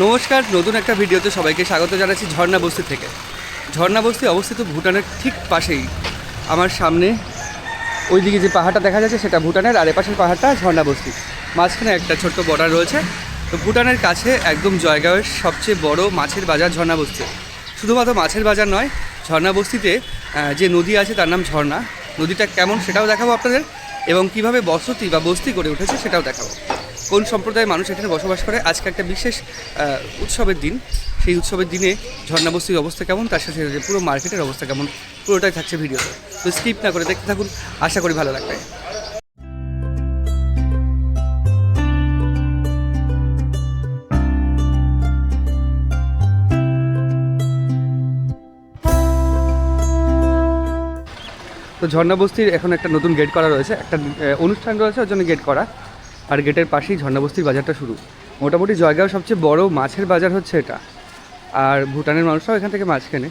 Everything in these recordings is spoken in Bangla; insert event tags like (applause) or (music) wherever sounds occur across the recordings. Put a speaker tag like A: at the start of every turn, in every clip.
A: নমস্কার, নতুন একটা ভিডিওতে সবাইকে স্বাগত জানাচ্ছি ঝর্ণা বস্তি থেকে। ঝর্ণা বস্তি অবস্থিত ভুটানের ঠিক পাশেই। আমার সামনে ওইদিকে যে পাহাড়টা দেখা যাচ্ছে সেটা ভুটানের, আর এপাশের পাহাড়টা ঝর্ণা বস্তি। মাঝখানে একটা ছোট্ট বর্ডার রয়েছে। তো ভুটানের কাছে একদম জয়গাঁওয়ের সবচেয়ে বড় মাছের বাজার ঝর্ণা বস্তি। শুধুমাত্র মাছের বাজার নয়, ঝর্ণা বস্তিতে যে নদী আছে তার নাম ঝর্ণা। নদীটা কেমন সেটাও দেখাবো আপনাদের, এবং কীভাবে বসতি বা বস্তি গড়ে উঠেছে সেটাও দেখাবো। কোন সম্প্রদায়ের মানুষ এখানে বসবাস করে? আজকে একটা বিশেষ উৎসবের দিন। সেই উৎসবের দিনে ঝর্ণা বস্তির অবস্থা কেমন? তার সাথে পুরো মার্কেটের অবস্থা কেমন? পুরোটাই থাকছে ভিডিওতে। তো স্কিপ না করে দেখতে থাকুন। আশা করি ভালো লাগবে। তো ঝর্ণা বস্তির এখন একটা নতুন গেট করা রয়েছে। একটা অনুষ্ঠান রয়েছে, ওর জন্য গেট করা। আর গেটের পাশেই ঝর্ণা বস্তির বাজারটা শুরু। মোটামুটি জয়গাঁও সবচেয়ে বড় মাছের বাজার হচ্ছে এটা। আর ভুটানের মানুষরাও এখান থেকে মাছ কেনে।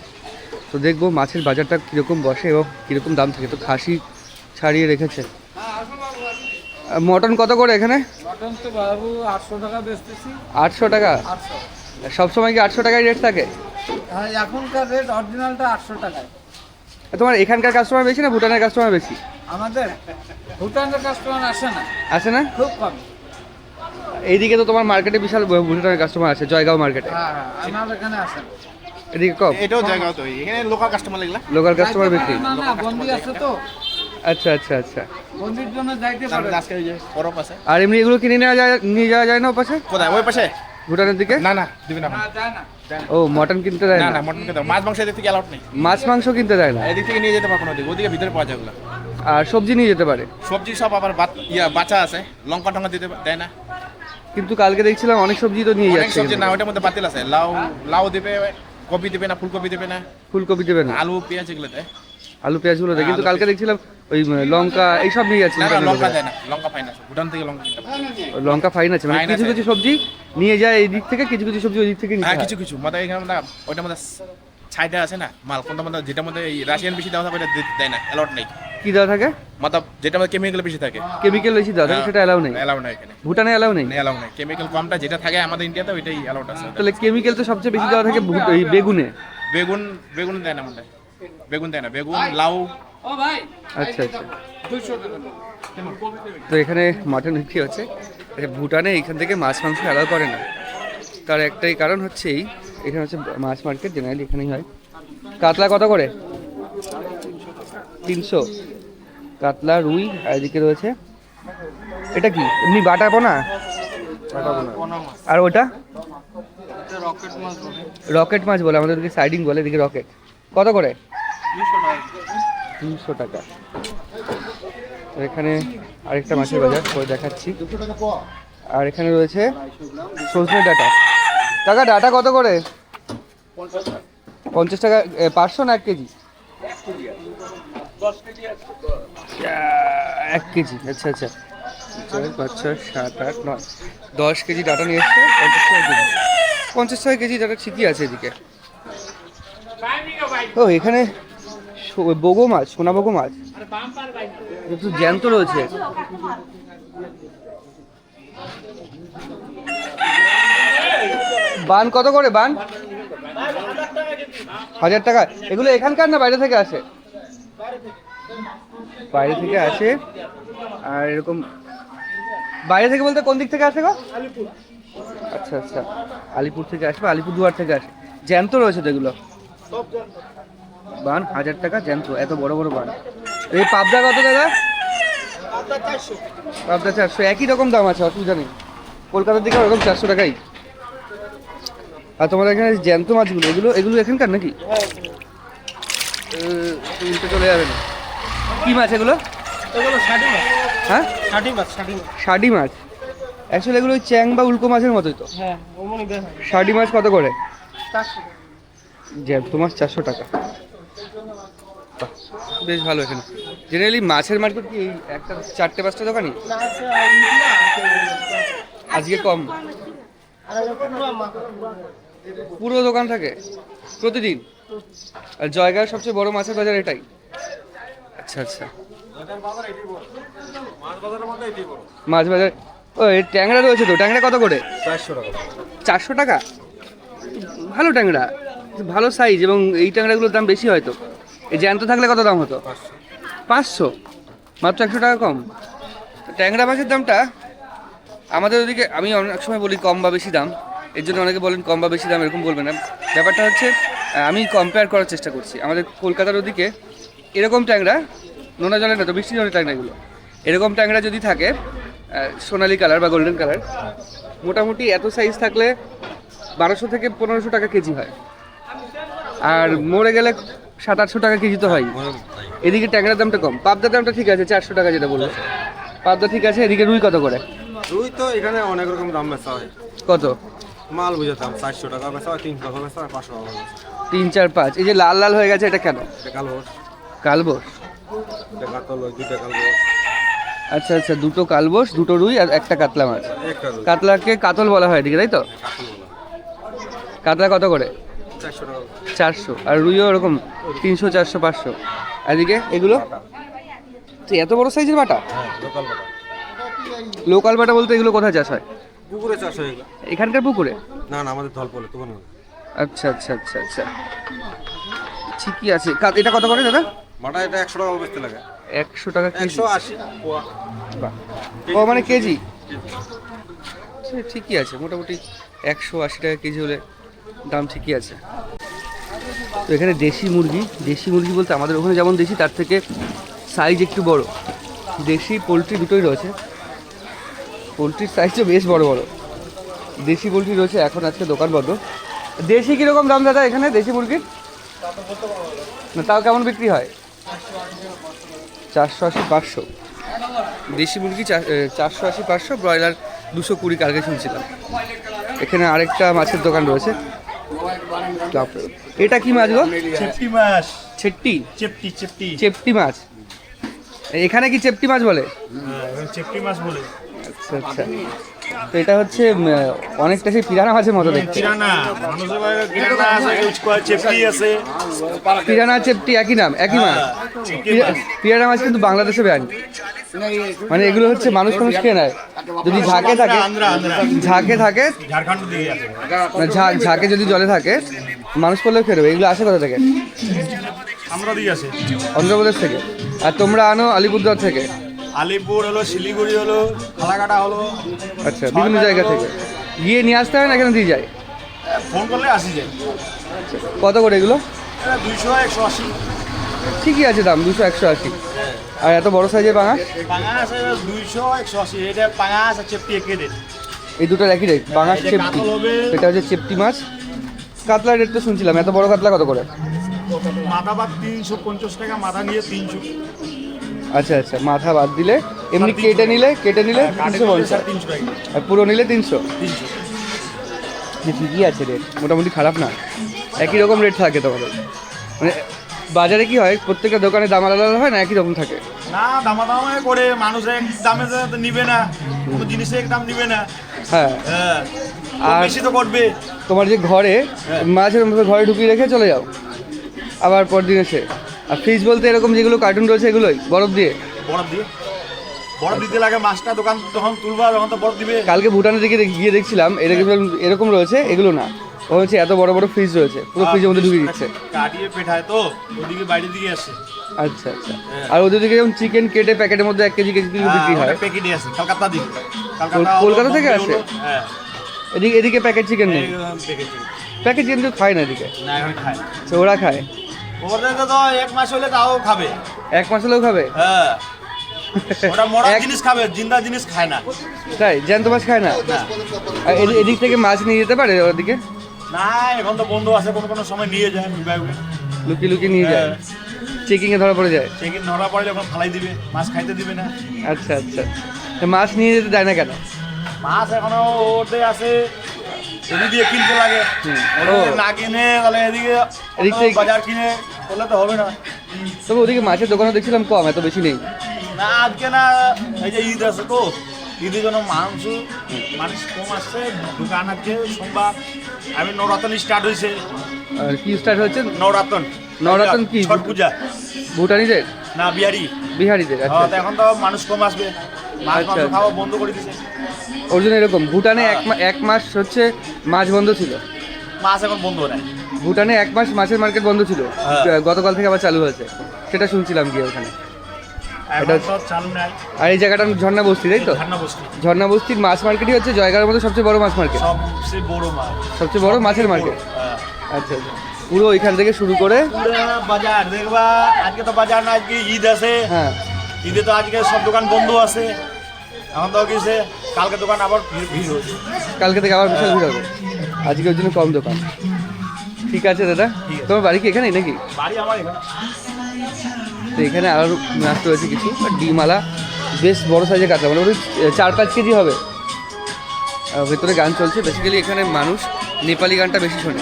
A: তো দেখব মাছের বাজারটা কীরকম বসে এবং কীরকম দাম থাকে। তো খাসি ছাড়িয়ে রেখেছে। মটন কত করে এখানে?
B: আটশো টাকা
A: সবসময় কি আটশো টাকায় রেট থাকে?
B: হ্যাঁ এখনকার রেট অরিজিনালটা আটশো টাকায়।
A: তোমার এখানকার কাস্টমার বেশি না ভুটানের কাস্টমার বেশি?
B: আমাদের ভুটানের কাস্টমার আসে না।
A: আছে না?
B: খুব কম।
A: এইদিকে তো তোমার মার্কেটে বিশাল ভুটানের কাস্টমার আছে জয়গাঁও মার্কেটে
B: হ্যাঁ হ্যাঁ এখানে আসে
A: এদিকে কম
C: এটাও জায়গা তো এখানে লোকাল কাস্টমার লাগলা।
A: লোকাল কাস্টমার
B: না না বন্দি আছে তো।
A: আচ্ছা আচ্ছা আচ্ছা।
B: বন্দির জন্য যাইতে পারে।
C: আজকে ওই যে আছে।
A: আর এমনি এগুলো কিনে নেওয়া যায় নিয়ে যাওয়া যায় না ও পাশে
C: কোথায়? ওই পাশে?
A: ভুটানের দিকে?
C: না না দিবি না।
B: না যায় না।
A: ও মটন কিনতে দেয়
C: না?
A: না
C: মটন হবে। মাছ মাংস এদিক থেকে অ্যালাউড নেই।
A: মাছ মাংস কিনতে দেয় না?
C: এদিক থেকে নিয়ে যেতে পারব না ওদিকে ওদিকে ভিতরে পাওয়া যায় ওগুলো।
A: আর সবজি নিয়ে যেতে পারে।
C: সবজি সব আবার ইয়া বাচ্চা আছে। লঙ্কা টঙ্কা দিতে দেয় না।
A: কিন্তু কালকে দেখছিলাম অনেক সবজি তো নিয়ে যাচ্ছে
C: সবজি না ওটার মধ্যে বাতিল আছে। লাউ লাউ দেবে কপি দেবে না ফুলকপি দেবে না।
A: ফুলকপি দেবে না।
C: আলু পেঁয়াজ এগুলো দেয়।
A: আলু পেঁয়াজগুলো দেয়।
C: হ্যাঁ,
A: কিন্তু কালকে দেখছিলাম ওই লঙ্কা এইসব নিয়ে যাচ্ছে
C: লঙ্কা দেয় না। লঙ্কা ফাইন আছে। ভুটান থেকে লঙ্কা।
A: লঙ্কা ফাইন আছে। মানে কিছু কিছু সবজি নিয়ে যায় এই দিক থেকে কিছু কিছু সবজি ওই দিক থেকে নিতে
C: হ্যাঁ কিছু কিছু। মানে এখানে ওইটার মধ্যে ছাইটা আছে না? মাল কোনটা মধ্যে যেটা মধ্যে রাশিয়ান বেশি দেওয়া থাকে ওটা দেয় না অ্যালাউড নেই।
A: কি দেওয়া থাকে?
C: মতলব যেটা মধ্যে কেমিক্যাল বেশি থাকে।
A: কেমিক্যাল বেশি দেওয়া থাকে সেটা এলাও নেই?
C: অ্যালাউ নাই এখানে।
A: ভুটানে এলাও নেই?
C: অ্যালাউ নাই। কেমিক্যাল কমটা যেটা থাকে আমাদের ইন্ডিয়াতে ওইটাই অ্যালাউড আছে।
A: তাহলে কেমিক্যাল তো সবচেয়ে বেশি দেওয়া থাকে বেগুনে?
C: বেগুন বেগুন দেয় না আমাদের। বেগুন দেয় না। বেগুন লাউ।
B: ও ভাই।
A: আচ্ছা আচ্ছা। তো এখানে মাটন বিক্রি হচ্ছে। ভুটানে এইখান থেকে মাছ মাংস অ্যালাউ করে না। তার একটাই কারণ হচ্ছে এই এখানে হচ্ছে মাছ মার্কেট জেনারেলি এখানেই হয়। কাতলা কত করে? তিনশো। কাতলা রুই আর এদিকে রয়েছে। এটা কি? এমনি বাটা পোনা? আর ওটা?
B: রকেট মাছ বলে।
A: আমাদের সাইডিং বলে এদিকে রকেট। কত করে? তিনশো টাকা। এখানে আরেকটা মাছের বাজার করে দেখাচ্ছি। আর এখানে রয়েছে সজনে ডাটা। টাকা ডাটা কত করে? পঞ্চাশ টাকা। পাঁচশো না এক কেজি? এক কেজি আচ্ছা আচ্ছা। চার পাঁচ ছয় সাত আট নয় দশ কেজি ডাটা নিয়ে এসছে পঞ্চাশ টাকা কেজি। পঞ্চাশ টাকা কেজি ডাটা ঠিকই আছে এদিকে। ও এখানে বগো মাছ সোনা বগো মাছ। একটু জ্যান্ত রয়েছে। বান কত করে বান? হাজার টাকা। এগুলো এখানকার না বাইরে থেকে আসে? বাইরে থেকে আসে। আর এরকম বাইরে থেকে বলতে কোন দিক থেকে আসে গো? আচ্ছা আচ্ছা। আলিপুর থেকে আসবে আলিপুরদুয়ার থেকে আসে। জ্যান্ত রয়েছে তো এগুলো? বান হাজার টাকা জ্যান্ত এত বড় বড় বান। এই পাবদা কত দাদা? পাবদা চারশো। একই রকম দাম আছে অসুবিধা নেই। কলকাতার দিকে ওরকম চারশো টাকাই। আর তোমাদের এখানে জ্যান্ত মাছগুলো এগুলো এগুলো এখানকার নাকি? উল্টে চলে যাবে না। কি মাছ এগুলো?
B: ষাটি
A: হ্যাঁ?
B: ষাটি মাছ ষাটি
A: অ্যাকচুয়ালি এগুলো চ্যাং বা উল্কো মাছের মতোই তো।
B: হ্যাঁ দেখা
A: শাডি মাছ কত করে? জ্যান্ত মাছ চারশো টাকা। বেশ ভালো এখানে। জেনারেলি মাছের মার্কেট কি একটা চারটে পাঁচটা দোকানই। আজকে কম।
B: পুরো
A: দোকান থাকে? প্রতিদিন? আর জয়গাঁও সবচেয়ে বড় মাছের বাজার এটাই। আচ্ছা আচ্ছা। মাছ বাজার ও এই ট্যাংরা রয়েছে তো? ট্যাংরা কত করে?
C: চারশো টাকা।
A: চারশো টাকা? ভালো ট্যাংরা। ভালো সাইজ এবং এই ট্যাংরাগুলোর দাম বেশি হয়তো। এই জ্যান্ত থাকলে কত দাম হতো? পাঁচশো। মাত্র একশো টাকা কম। ট্যাংরা মাছের দামটা আমাদের ওদিকে আমি অনেক সময় বলি কম বা বেশি দাম। এর জন্য অনেকে বলেন কম বা বেশি দাম এরকম বলবেন না। ব্যাপারটা হচ্ছে আমি কম্পেয়ার করার চেষ্টা করছি। আমাদের কলকাতার ওদিকে এরকম ট্যাংরা নোনা জলের না তো বৃষ্টি জলের ট্যাংরাগুলো এরকম ট্যাংরা যদি থাকে সোনালি কালার বা গোল্ডেন কালার মোটামুটি এত সাইজ থাকলে বারোশো থেকে পনেরোশো টাকা কেজি হয়। আর মরে গেলে সাত আটশো টাকা কেজি তো হয়। এদিকে ট্যাংরার দামটা কম। পাবদার দামটা ঠিক আছে চারশো টাকা যেটা বলল। পাবদা ঠিক আছে এদিকে রুই কত করে?
D: রুই তো এখানে অনেক রকম দাম বেচা হয়।
A: কত?
D: মাল বুঝাতাম চারশো টাকা বেচা হয় তিনশো টাকা বেচা হয় পাঁচশো টাকা বেচা
A: তিন চার পাঁচ। এই যে লাল লাল হয়ে গেছে এটা কেন?
D: এটা কালো
A: কালবোস?
D: এটা কাতল দুইটা কালো
A: আচ্ছা আচ্ছা দুটো কালবোস দুটো রুই আর একটা কাতলা মাছ।
D: একটা রুই।
A: কাতলাকে কাতল বলা হয় এদিকে তাই তো?
D: কাতল বলা
A: কাতলা কত করে?
D: চারশো টাকা
A: চারশো। আর রুইও ওরকম তিনশো চারশো পাঁচশো। এদিকে এগুলো? তো এত বড় সাইজের বাটা?
D: হ্যাঁ লোকাল বাটা।
A: লোকাল বাটা বলতে এগুলো কোথায় চাষ হয়?
D: পুকুরে চাষ হয়ে গেল।
A: এখানকার পুকুরে?
D: না না আমাদের ধল পড়ে তখন
A: আচ্ছা আচ্ছা আচ্ছা আচ্ছা। ঠিকই আছে। এটা কত করে দাদা?
D: বাটা এটা একশো টাকা বেচতে লাগে।
A: একশো টাকা
D: একশো আশি।
A: ও মানে কেজি? সে ঠিকই আছে। মোটামুটি একশো আশি টাকা কেজি হলে দাম ঠিকই আছে। তো এখানে দেশি মুরগি। দেশি মুরগি বলতে আমাদের ওখানে যেমন দেশি তার থেকে সাইজ একটু বড়। দেশি পোলট্রি দুটোই রয়েছে। পোলট্রির সাইজও বেশ বড় বড়। দেশি পোলট্রি রয়েছে এখন আজকে দোকান বন্ধ। দেশি কীরকম দাম দাদা এখানে দেশি মুরগির? না তাও কেমন বিক্রি হয়? চারশো আশি পাঁচশো। দেশি মুরগি চারশো আশি পাঁচশো ব্রয়লার দুশো কুড়ি কালকে শুনছিলাম। এখানে আরেকটা মাছের দোকান রয়েছে। এটা কি মাছ গো?
E: চেপটি মাছ।
A: ছেট্টি?
E: চেপটি চেপটি।
A: চেপটি মাছ। এখানে কি চেপটি মাছ বলে?
E: হ্যাঁ, চেপটি মাছ বলে।
A: আচ্ছা আচ্ছা। তো এটা হচ্ছে অনেকটা সেই পিরানা মাছের মতো দেখতে। পিরানা চেপটি একই নাম একই মাছ।
E: চেপটি
A: পিরা- পিরানা মাছ কিন্তু বাংলাদেশে ব্যান মানে এগুলো হচ্ছে মানুষ মানুষ খেয়ে নেয়। যদি ঝাঁকে থাকে ঝাঁকে থাকে মানে ঝাঁকে যদি জলে থাকে মানুষ করলেও খেয়ে এগুলো আসে কোথা থেকে? অন্ধ্রপ্রদেশ থেকে। আর তোমরা আনো আলিপুরদুয়ার থেকে।
E: আলিপুর হলো শিলিগুড়ি হলো ফালাকাটা হলো।
A: আচ্ছা বিভিন্ন জায়গা থেকে। গিয়ে নিয়ে আসতে হয় না এখানে দিয়ে যায়?
E: ফোন করলে আসি যায়।
A: কত করে এগুলো?
E: দুইশো একশো আশি।
A: ঠিকই আছে দাম দুশো একশো আশি। আর এত বড় সাইজের বাঙা
E: পাঙাশ দুইশো একশো আশি। এটা পাঙাশ আর চেপটি একে রেট
A: এই দুটোর একই রেট বাঙা চেপটি। এটা হচ্ছে চেপটি মাছ। কাতলার রেট তো শুনছিলাম এত বড় কাতলা কত করে?
E: মাথা বাদ তিনশো পঞ্চাশ টাকা মাথা নিয়ে তিনশো।
A: আচ্ছা আচ্ছা মাথা বাদ দিলে এমনি কেটে নিলে কেটে নিলে তিনশো পঞ্চাশ। আর পুরো নিলে তিনশো। ঠিকই আছে রেট মোটামুটি খারাপ না। একই রকম রেট থাকে তোমাদের। মানে বাজারে কি হয় প্রত্যেকটা দোকানে দাম আলাদা আলাদা হয় না একই রকম থাকে?
E: না দামা দামে করে মানুষ এক দামে নিবে না কোনো জিনিসে এক দাম নিবে না।
A: হ্যাঁ।
E: হ্যাঁ
A: আর-
E: বেশি তো করবে।
A: তোমার যে ঘরে মাছের মতো ঘরে ঢুকিয়ে রেখে চলে যাও। আবার পরদিন এসে। আর ফ্রিজ বলতে এরকম যেগুলো কার্টুন রয়েছে এগুলোই বরফ দিয়ে।
E: বরফ দিয়ে? বরফ দিতে লাগে মাছটা দোকান যখন তুলবা তখন তো বরফ দিবে।
A: কালকে ভুটানের দিকে গিয়ে দেখছিলাম এরকম এরকম রয়েছে এগুলো না। ও হচ্ছে এত বড় বড় ফ্রিজ রয়েছে পুরো ফ্রিজের মধ্যে ঢুকিয়ে দিচ্ছে
E: কাটিয়ে পেঠায় তো ওদিকে বাইরের দিকে আসে।
A: আচ্ছা আচ্ছা। আর ওদের দিকে যেমন চিকেন কেটে প্যাকেটের মধ্যে এক কেজি কেজি করে বিক্রি হয়।
E: প্যাকেটে আসে কলকাতা দিকে।
A: কলকাতা থেকে আসে?
E: হ্যাঁ।
A: এদিকে এদিকে প্যাকেট চিকেন নেই।
E: প্যাকেট
A: চিকেন তো খায় না এদিকে?
E: না এখন খায়।
A: ওরা খায়?
E: তো এক মাস হলে তাও খাবে।
A: এক মাস হলেও খাবে?
E: হ্যাঁ। ওটা মরা
A: এক-
E: জিনিস খাবে জিন্দা জিনিস খায় না।
A: তাই? জ্যান্ত মাছ খায় না? এদিক থেকে মাছ নিয়ে যেতে পারে ওদিকে
E: না এখন তো বন্ধ আছে কোনো কোনো সময় নিয়ে যায়
A: নিয়ে যায়। চেকিংয়ে ধরা পড়ে যায়?
E: চেকিং ধরা পড়লে ওখানে ফালাই দিবে মাছ খাইতে দিবে না।
A: আচ্ছা আচ্ছা। মাছ নিয়ে যেতে দেয় না কেন?
E: মাছ এখনও ওতে আছে এদিক দিয়ে কিনতে লাগে। না কিনে তাহলে এদিকে বাজার কিনে করলে তো হবে না।
A: তবে ওদিকে মাছের দোকানে দেখছিলাম কম এত বেশি নেই।
E: না আজকে না এই যে ঈদ আছে তো ঈদের জন্য মাংস মানুষ কম আসছে দোকান আছে সোমবার। আমি নবরাতন স্টার্ট হয়েছে।
A: কি স্টার্ট হয়েছে?
E: নবরাতন।
A: নবরাতন কি?
E: ছট পূজা।
A: ভুটানিদের?
E: না বিহারি।
A: বিহারিদের আচ্ছা
E: হ্যাঁ, এখন তো মানুষ কম আসবে। মাছ
A: আচ্ছা,
E: মাংস
A: আচ্ছা।
E: খাওয়া বন্ধ করে দিছে।
A: ওর জন্য এরকম। ভুটানে এক এক মাস হচ্ছে মাছ বন্ধ ছিল।
E: মাছ এখন বন্ধ নেই।
A: ভুটানে এক মাস মাছের মার্কেট বন্ধ ছিল।
E: হ্যাঁ।
A: গতকাল থেকে আবার চালু হয়েছে। সেটা শুনছিলাম গিয়ে ওখানে।
E: এখন
A: এটা-
E: সব চালু নাই।
A: আর এই জায়গাটা ঝর্ণা বস্তি তাই তো? ঝর্ণা বস্তির মাছ মার্কেটই হচ্ছে জয়গার মধ্যে সবচেয়ে বড় মাছ মার্কেট।
E: সবচেয়ে বড় মাছ।
A: সবচেয়ে বড় মাছের মার্কেট।
E: হ্যাঁ।
A: আচ্ছা আচ্ছা। পুরো ওইখান থেকে শুরু করে
E: বাজার দেখবা আজকে তো বাজার না আজকে ঈদ আছে।
A: হ্যাঁ।
E: ঈদে তো আজকে সব দোকান বন্ধ আছে। এখন তো গেছে কালকে দোকান আবার ভিড়
A: কালকে থেকে আবার বিশাল ভিড় হবে। আজকে ওর জন্য কম দোকান। ঠিক আছে দাদা? তোমার বাড়ি কি এখানেই নাকি?
E: বাড়ি আমার এখানে।
A: তো এখানে আরও মাছ রয়েছে কিছু ডিমালা বেশ বড় সাইজের কাতলা ওই চার পাঁচ কেজি হবে। ভেতরে গান চলছে। বেসিক্যালি এখানে মানুষ নেপালি গানটা বেশি শোনে।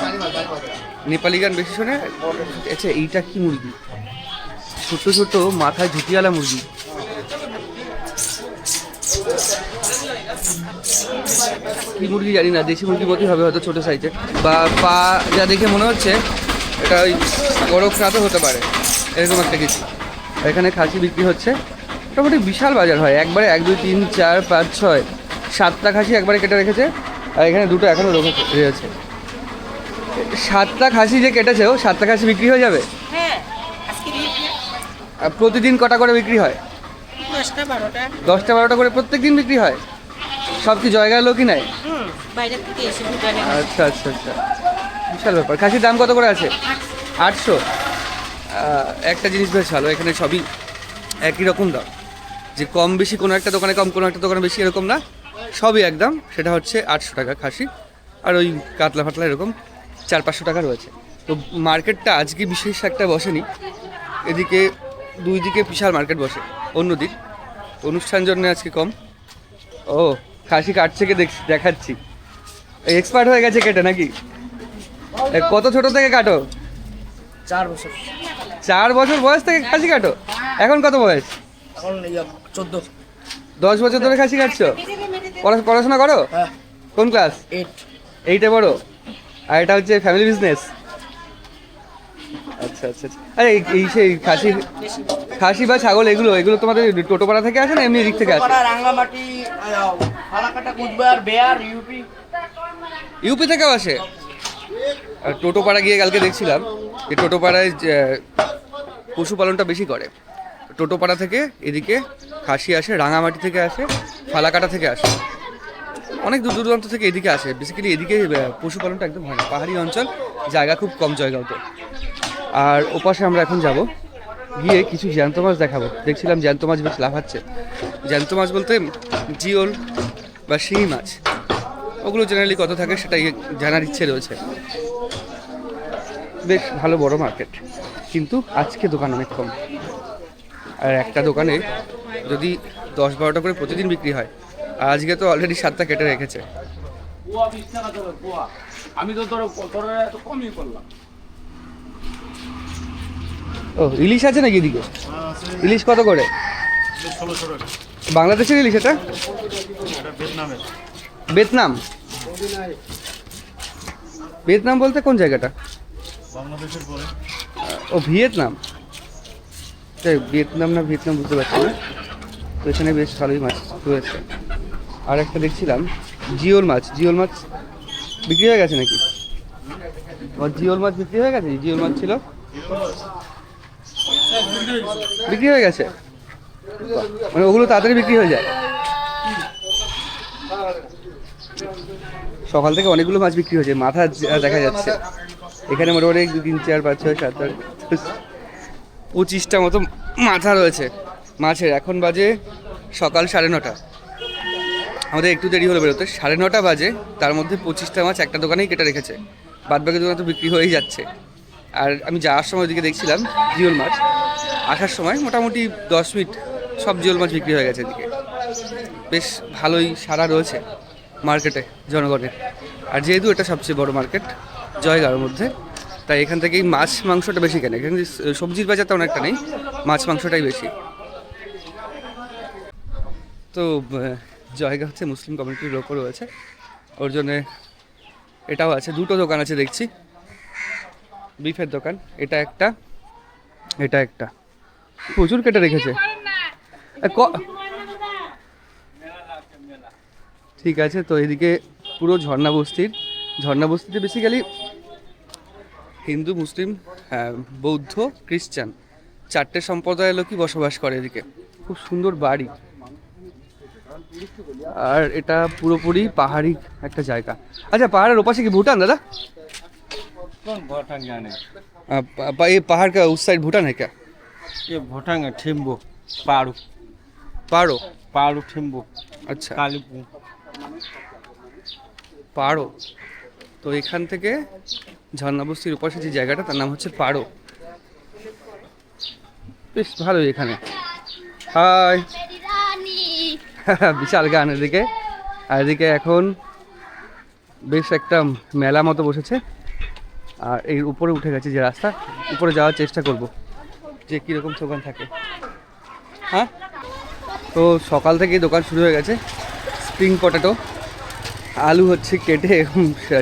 A: নেপালি গান বেশি শোনে। আচ্ছা এইটা কি মুরগি? ছোট ছোট মাথায় ঝুটিওয়ালা মুরগি। কি মুরগি জানি না দেশি মুরগির মতোই হবে হয়তো ছোটো সাইজের বা পা যা দেখে মনে হচ্ছে এটা ওই করকনাথও হতে পারে এরকম একটা কিছু। এখানে খাসি বিক্রি হচ্ছে। মোটামুটি বিশাল বাজার হয় একবারে এক দুই তিন চার পাঁচ ছয় সাতটা খাসি একবারে কেটে রেখেছে আর এখানে দুটো এখনও রয়েছে। সাতটা খাসি যে কেটেছে ও সাতটা খাসি বিক্রি হয়ে যাবে?
F: হ্যাঁ
A: প্রতিদিন কটা করে বিক্রি হয়?
F: দশটা বারোটা।
A: দশটা বারোটা করে প্রত্যেক দিন বিক্রি হয়? সব কি জয়গার লোকই নাই?
F: বাইরের থেকে এসে ভুটানে
A: আচ্ছা আচ্ছা আচ্ছা। বিশাল ব্যাপার। খাসির দাম কত করে আছে? আটশো। একটা জিনিস বেশ ভালো এখানে সবই একই রকম দাম। যে কম বেশি কোনো একটা দোকানে কম কোনো একটা দোকানে বেশি এরকম না। সবই একদম। সেটা হচ্ছে আটশো টাকা খাসি। আর ওই কাতলা ফাতলা এরকম চার পাঁচশো টাকা রয়েছে। তো মার্কেটটা আজকে বিশেষ একটা বসেনি। এদিকে দুই দিকে বিশাল মার্কেট বসে। অন্য দিক অনুষ্ঠান জন্য আজকে কম। ও খাসি কাটছে কে দেখছি দেখাচ্ছি। এক্সপার্ট হয়ে গেছে কেটে নাকি? কত ছোট থেকে কাটো?
B: চার বছর।
A: চার বছর বয়স থেকে খাসি কাটো? এখন কত বয়স?
B: এখন চোদ্দ।
A: দশ বছর ধরে খাসি কাটছো? পড়া- পড়াশোনা করো?
B: হ্যাঁ।
A: কোন ক্লাস
B: এইট
A: এইটে বড় আর এটা হচ্ছে ফ্যামিলি বিজনেস আচ্ছা আচ্ছা আচ্ছা। আরে এই- সেই খাসি খাসি বা ছাগল এগুলো এগুলো তোমাদের টোটোপাড়া থেকে আসে না? এমনি দিক থেকে আসে?
B: রাঙ্গামাটি ফালাকাটা কুচবিহার বেয়ার ইউপি।
A: ইউপি থেকেও আসে? আর টোটোপাড়া গিয়ে কালকে দেখছিলাম যে টোটোপাড়ায় পশুপালনটা বেশি করে। টোটোপাড়া থেকে এদিকে খাসি আসে রাঙামাটি থেকে আসে ফালাকাটা থেকে আসে। অনেক দূর দূরান্ত থেকে এদিকে আসে। বেসিক্যালি এদিকে পশুপালনটা একদম হয় না। পাহাড়ি অঞ্চল জায়গা খুব কম জায়গাতে আর ওপাশে আমরা এখন যাব। গিয়ে কিছু জ্যান্ত মাছ দেখাবো। দেখছিলাম জ্যান্ত মাছ বেশ লাফাচ্ছে। জ্যান্ত মাছ বলতে জিওল বা শিঙি মাছ। ওগুলো জেনারেলি কত থাকে সেটাই জানার ইচ্ছে রয়েছে। বেশ ভালো বড় মার্কেট কিন্তু আজকে দোকান অনেক কম। আর একটা দোকানে যদি দশ বারোটা করে প্রতিদিন বিক্রি হয় আর আজকে তো অলরেডি সাতটা কেটে রেখেছে।
E: আমি তো তোর কমই করলাম।
A: ও, ইলিশ আছে নাকি এদিকে? ইলিশ কত করে? বাংলাদেশের ইলিশ এটা? ভিয়েতনাম। ভিয়েতনাম বলতে কোন জায়গাটা? ও, ভিয়েতনাম। ভিয়েতনাম না ভিয়েতনাম বুঝতে পারছি না। তো এখানে বেশ ভালোই মাছ রয়েছে। আর একটা দেখছিলাম, জিওল মাছ। জিওল মাছ বিক্রি হয়ে গেছে নাকি? জিওল মাছ বিক্রি হয়ে গেছে? জিওল মাছ ছিল? বিক্রি হয়ে গেছে? মানে ওগুলো তাড়াতাড়ি বিক্রি হয়ে যায়? সকাল থেকে অনেকগুলো মাছ বিক্রি হয়েছে, মাথা দেখা যাচ্ছে। এখানে মোটামুটি দু তিন, চার, পাঁচ, ছয়, সাত পঁচিশটা মতো মাথা রয়েছে মাছের। এখন বাজে সকাল সাড়ে নটা। আমাদের একটু দেরি হলো বেরোতে। সাড়ে নটা বাজে, তার মধ্যে পঁচিশটা মাছ একটা দোকানেই কেটে রেখেছে। বাদ বাকি দোকানে তো বিক্রি হয়েই যাচ্ছে। আর আমি যাওয়ার সময় ওদিকে দেখছিলাম জিওল মাছ। আসার সময় মোটামুটি দশ মিনিট সব জিওল মাছ বিক্রি হয়ে গেছে এদিকে। বেশ ভালোই সারা রয়েছে মার্কেটে, জনগণের। আর যেহেতু এটা সবচেয়ে বড় মার্কেট জয়গাঁওয়ের মধ্যে, তাই এখান থেকেই মাছ মাংসটা বেশি কেনে। এখানে সবজির বাজার তেমন একটা নেই, মাছ মাংসটাই বেশি। তো জয়গাঁ হচ্ছে মুসলিম কমিউনিটির লোকও রয়েছে ওর জন্যে এটাও আছে, দুটো দোকান আছে দেখছি। বিফের দোকান। এটা একটা এটা একটা। প্রচুর কেটে রেখেছে। ঠিক আছে তো এদিকে পুরো ঝর্ণা বস্তির ঝর্ণা বস্তিতে বেসিক্যালি হিন্দু মুসলিম হ্যাঁ, বৌদ্ধ খ্রিস্টান চারটে সম্প্রদায়ের লোকই বসবাস করে এদিকে। খুব সুন্দর বাড়ি। আর এটা পুরোপুরি পাহাড়ি একটা জায়গা। আচ্ছা পাহাড়ের ওপাশে কি ভুটান দাদা?
D: कौन भोटांग जाने
A: आ, प- प- ये पहाड़ का उस साइड भूटान है क्या
D: ये भोटांग है ठिम्बू पाड़ू
A: पाड़ो
D: पाड़ू ठिम्बू
A: আচ্ছা
D: कालीपुर
A: পাড়ো তো এখান থেকে ঝর্ণাবস্তির উপাসে যে জায়গাটা তার নাম হচ্ছে পাড়ো বেশ ভালোই এখানে হাই (laughs) বিশাল গান এদিকে আর এদিকে এখন বেশ একটা মেলা মতো বসেছে আর এর উপরে উঠে গেছে যে রাস্তা, উপরে যাওয়ার চেষ্টা করব যে কীরকম দোকান থাকে। হ্যাঁ? তো সকাল থেকেই দোকান শুরু হয়ে গেছে স্প্রিং পটেটো আলু হচ্ছে কেটে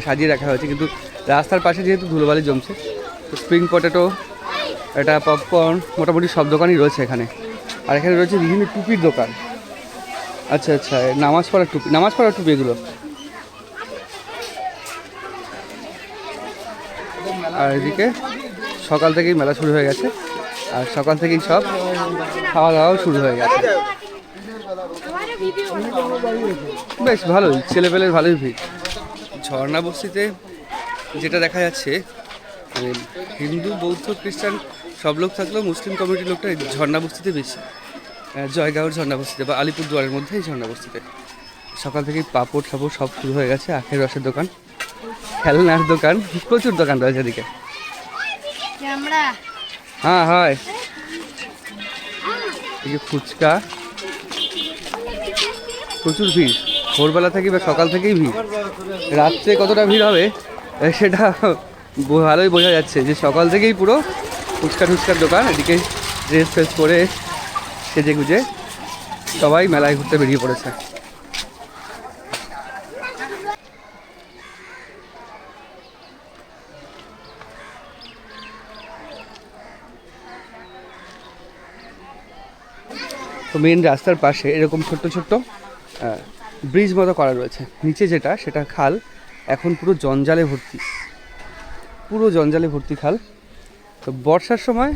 A: সাজিয়ে রাখা হয়েছে, কিন্তু রাস্তার পাশে যেহেতু ধুলোবালি জমছে, তো স্প্রিং পটেটো এটা পপকর্ন মোটামুটি সব দোকানই রয়েছে এখানে। আর এখানে রয়েছে বিভিন্ন টুপির দোকান। আচ্ছা আচ্ছা নামাজ পড়ার টুপি, নামাজ পড়ার টুপি এগুলো? আর এদিকে সকাল থেকেই মেলা শুরু হয়ে গেছে। আর সকাল থেকেই সব খাওয়া দাওয়াও শুরু হয়ে গেছে। বেশ ভালোই ছেলেপেলের ভালোই ভিড়। ঝর্ণা বস্তিতে যেটা দেখা যাচ্ছে মানে হিন্দু বৌদ্ধ খ্রিস্টান সব লোক থাকলেও মুসলিম কমিউনিটির লোকটা ঝর্ণা বস্তিতে বেশি। আহ, জয়গাঁওর ঝর্ণা বস্তিতে বা আলিপুরদুয়ারের মধ্যে এই ঝর্ণা বস্তিতে। সকাল থেকেই পাপড় ঠাপড় সব শুরু হয়ে গেছে আখের রসের দোকান। খেলনার দোকান প্রচুর দোকান রয়েছে এদিকে। হ্যাঁ হয়। ফুচকা। প্রচুর ভিড়। ভোরবেলা থেকে বা সকাল থেকেই ভিড়। রাত্রে কতটা ভিড় হবে সেটা ভালোই বোঝা যাচ্ছে যে সকাল থেকেই পুরো ফুচকা টুচকার দোকান এদিকে ড্রেস ফ্রেস পরে সেজে গুজে সবাই মেলায় ঘুরতে বেরিয়ে পড়েছে। তো মেন রাস্তার পাশে এরকম ছোট্ট ছোট্ট ব্রিজ মতো করা রয়েছে। নিচে যেটা, সেটা খাল। এখন পুরো জঞ্জালে ভর্তি। পুরো জঞ্জালে ভর্তি খাল। তো বর্ষার সময়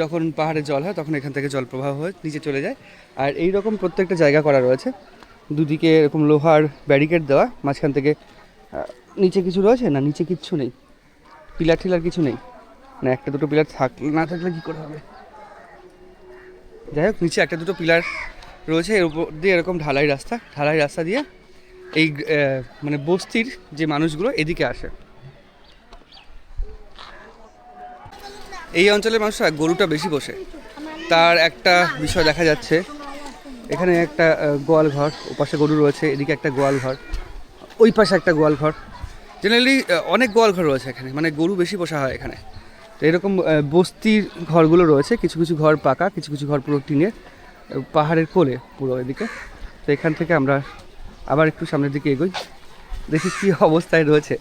A: যখন পাহাড়ে জল হয়, তখন এখান থেকে জল প্রবাহ হয়ে নিচে চলে যায়। আর এই রকম প্রত্যেকটা জায়গা করা রয়েছে। দুদিকে এরকম লোহার ব্যারিকেড দেওয়া, মাঝখান থেকে নিচে কিছু রয়েছে? না, নিচে কিচ্ছু নেই। পিলার ঠিলার কিছু নেই। না একটা দুটো পিলার থাক, না থাকলে কী করে হবে? যাই হোক, নিচে একটা দুটো পিলার রয়েছে, এর উপর দিয়ে এরকম ঢালাই রাস্তা। ঢালাই রাস্তা দিয়ে এই মানে বস্তির যে মানুষগুলো এদিকে আসে। এই অঞ্চলের মানুষরা গরুটা বেশি বসে তার একটা বিষয় দেখা যাচ্ছে। এখানে একটা গোয়াল ঘর, ওপাশে গরু রয়েছে, এদিকে একটা গোয়াল ঘর, ওই পাশে একটা গোয়াল ঘর। জেনারেলি অনেক গোয়াল ঘর রয়েছে এখানে মানে গরু বেশি পোষা হয় এখানে। তো এরকম বস্তির ঘরগুলো রয়েছে, কিছু কিছু ঘর পাকা, কিছু কিছু ঘর পুরো টিনের পাহাড়ের কোলে পুরো এদিকে। তো এখান থেকে আমরা আবার একটু সামনের দিকে এগোই, দেখি কী অবস্থায় রয়েছে।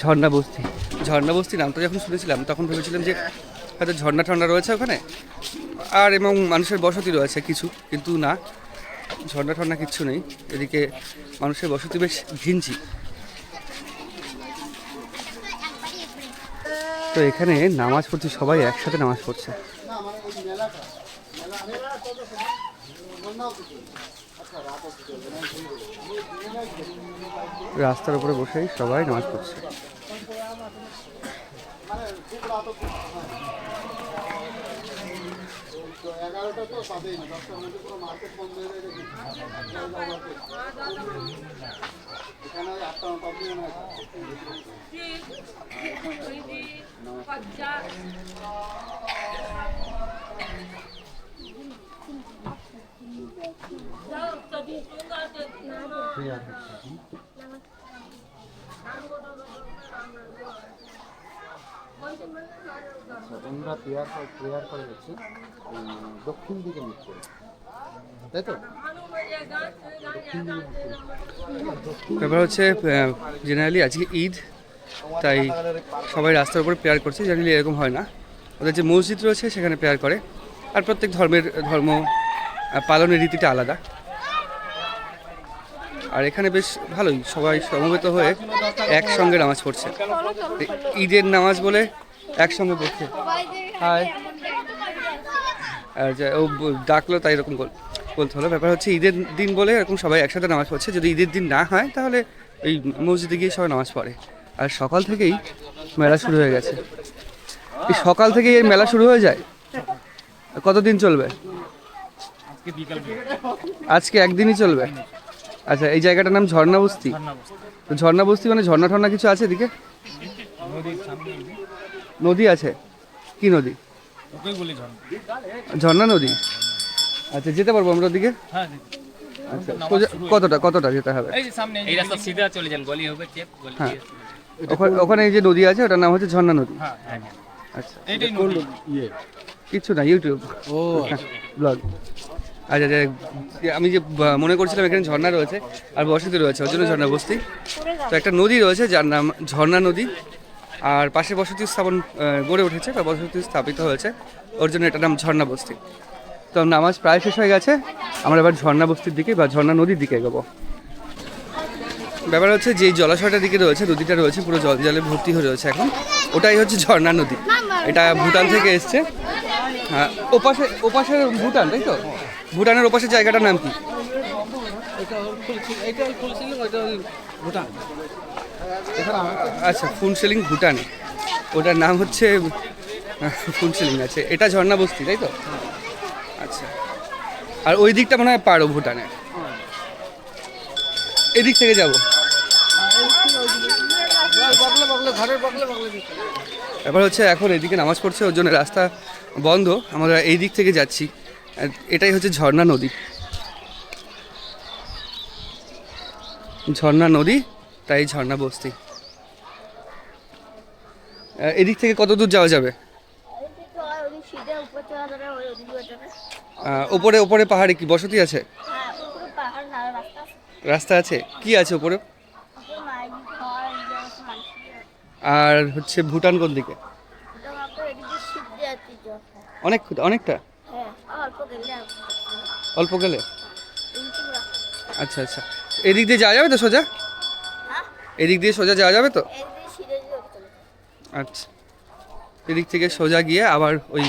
A: ঝর্ণা বস্তি। ঝর্ণা বস্তি নামটা যখন শুনেছিলাম, তখন ভেবেছিলাম যে হয়তো ঝর্ণা ঠর্ণা রয়েছে ওখানে। আর এবং মানুষের বসতি রয়েছে কিছু, কিন্তু না। ঝর্ণা ঠর্ণা কিচ্ছু নেই। এদিকে মানুষের বসতি বেশ ঘিঞ্জি তো এখানে নামাজ পড়ছে সবাই একসাথে নামাজ পড়ছে। রাস্তার উপরে বসেই সবাই নামাজ পড়ছে। এগারোটা তো পাবেই না দশটার মধ্যে পুরো মার্কেট বন্ধ হয়ে যায় এখানে ওই আটটা পাবলিক না ঠিক আছে
G: আমরা প্রেয়ার প্রেয়ার করে দক্ষিণ দিকে মুখ করে। তাই তো?
A: ব্যাপার হচ্ছে জেনারেলি আজকে ঈদ, তাই সবাই রাস্তার উপরে প্রেয়ার করছে জেনারেলি এরকম হয় না। ওদের যে মসজিদ রয়েছে, সেখানে প্রেয়ার করে। আর প্রত্যেক ধর্মের ধর্ম পালনের রীতিটা আলাদা। আর এখানে বেশ ভালোই, সবাই সমবেত হয়ে একসঙ্গে নামাজ পড়ছে। ঈদের নামাজ বলে একসঙ্গে পড়ছে। হাই আর ও ডাকলো তাই এরকম বল- বলতে হলো। ব্যাপার হচ্ছে ঈদের দিন বলে এরকম সবাই একসাথে নামাজ পড়ছে। যদি ঈদের দিন না হয় তাহলে এই মসজিদে গিয়ে সবাই নামাজ পড়ে। আর সকাল থেকেই মেলা শুরু হয়ে গেছে। এই সকাল থেকেই এই মেলা শুরু হয়ে যায়? কতদিন চলবে? আজকে একদিনই চলবে? আচ্ছা এই জায়গাটার নাম ঝর্ণা বস্তি? তো ঝর্ণা বস্তি মানে ঝর্ণা ঠর্ণা কিছু আছে এদিকে? নদী আছে? কি নদী? ঝর্ণা। নদী? আচ্ছা যেতে পারব আমরা ওদিকে? আচ্ছা কতটা কতটা যেতে হবে?
H: এই রাস্তা সিধা চলে যান গলি হবে চেপ গলি
A: হ্যাঁ। ওখানে ওখানে এই যে নদী আছে ওটার নাম হচ্ছে ঝর্ণা নদী। আচ্ছা।
G: ইয়ে।
A: কিচ্ছু না ইউটিউব ও। ব্লগ আচ্ছা আচ্ছা আমি যে মনে করছিলাম এখানে ঝর্ণা রয়েছে, আর বসতি রয়েছে ওর জন্য ঝর্ণা বস্তি। তো একটা নদী রয়েছে, যার নাম ঝর্ণা নদী। আর পাশে বসতি স্থাপন গড়ে উঠেছে, বা বসতি স্থাপিত হয়েছে, ওর জন্য এটার নাম ঝর্ণা বস্তি। তো নামাজ প্রায় শেষ হয়ে গেছে, আমরা এবার ঝর্ণা বস্তির দিকে বা ঝর্ণা নদীর দিকে এগোবো। ব্যাপার হচ্ছে যে জলাশয়টার দিকে রয়েছে নদীটা রয়েছে, পুরো জল, জলে ভর্তি হয়ে রয়েছে এখন, ওটাই হচ্ছে ঝর্ণা নদী। এটা ভুটান থেকে এসছে। হ্যাঁ ওপাশে ওপাশে ভুটান, তাই তো? ভুটানের ওপাশের জায়গাটার নাম কি? আচ্ছা ফুনসেলিং ভুটান। ওটার নাম হচ্ছে ফুনসেলিং আছে। এটা ঝর্ণা বস্তি তাই তো? আচ্ছা। আর ওই দিকটা মনে হয় পারো ভুটানে এদিক থেকে যাব। ব্যাপার হচ্ছে এখন এদিকে নামাজ পড়ছে ওর জন্য রাস্তা বন্ধ। আমরা এই দিক থেকে যাচ্ছি। এটাই হচ্ছে ঝর্ণা নদী। ঝর্ণা নদী তাই ঝর্ণা বস্তি। এদিক থেকে কত দূর যাওয়া যাবে? ওপরে ওপরে পাহাড়ে কি বসতি আছে?
I: রাস্তা আছে।
A: কি আছে ওপরে? আর হচ্ছে ভুটান কোন দিকে। অনেক অনেকটা?
I: অল্প গেলে
A: আচ্ছা আচ্ছা। এদিক দিয়ে যাওয়া যাবে তো সোজা?
I: হ্যাঁ?
A: এদিক দিয়ে সোজা যাওয়া যাবে তো। আচ্ছা। এদিক থেকে সোজা গিয়ে আবার ওই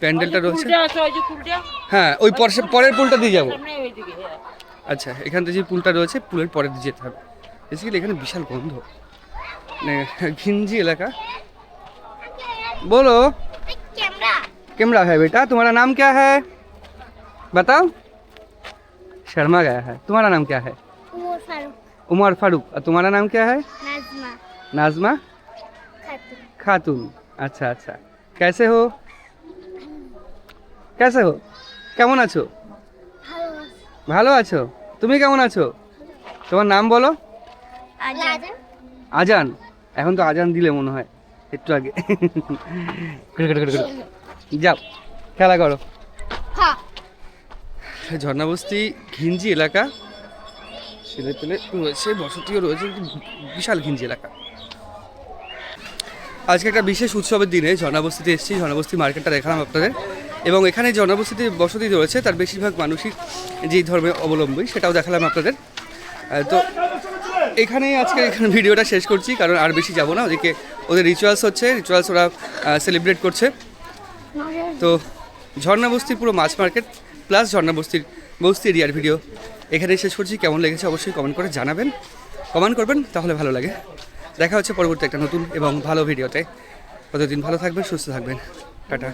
A: প্যান্ডেলটা রয়েছে?
F: কুলটা আছে ওই যে কুলটা
A: হ্যাঁ ওই পরে- পরের পুলটা দিয়ে যাব।
F: হ্যাঁ।
A: আচ্ছা এখান থেকে যে পুলটা রয়েছে পুলের পরে দিয়ে যেতে হবে। বেসিক্যালি এখানে বিশাল গন্ধ। মানে ঘিঞ্জি এলাকা।
I: ক্যামেরা
A: कैमरा है बेटा तुम्हारा नाम क्या है बताओ शर्मा गया है तुम्हारा नाम क्या है
I: উমর ফারুক
A: उमर फारूक और तुम्हारा नाम क्या है
I: নাজমা
A: नाजमा
I: খাতুন
A: खातून अच्छा अच्छा कैसे हो कैसे हो কেমন আছো
I: ভালো
A: ভালো আছো তুমি কেমন আছো তোমার নাম বলো
I: আজান
A: আজান এখন তো আজান দিলে মনে হয় একটু আগে করে, করে, করে, করে। যাও খেলা করো।
I: হ্যাঁ
A: ঝর্ণাবস্তি ঘিঞ্জি এলাকা। ছেলে পেলে রয়েছে বসতিও রয়েছে বিশাল ঘিঞ্জি এলাকা। আজকে একটা বিশেষ উৎসবের দিনে ঝর্ণাবস্তিতে এসেছি ঝর্ণাবস্তি মার্কেটটা দেখালাম আপনাদের। এবং এখানে জনবসতি বসতি রয়েছে তার বেশিরভাগ মানুষই যেই ধর্মে অবলম্বী সেটাও দেখালাম আপনাদের। তো এখানেই আজকে এখানে ভিডিওটা শেষ করছি কারণ আর বেশি যাব না ওদিকে ওদের রিচুয়ালস হচ্ছে রিচুয়ালস ওরা সেলিব্রেট করছে। তো ঝর্ণা বস্তির পুরো মাছ মার্কেট প্লাস ঝর্ণা বস্তির বস্তি এরিয়ার ভিডিও এখানে শেষ করছি। কেমন লেগেছে অবশ্যই কমেন্ট করে জানাবেন। কমেন্ট করবেন, তাহলে ভালো লাগে। দেখা হচ্ছে পরবর্তী একটা নতুন এবং ভালো ভিডিওতে ততদিন ভালো থাকবেন, সুস্থ থাকবেন। টাটা।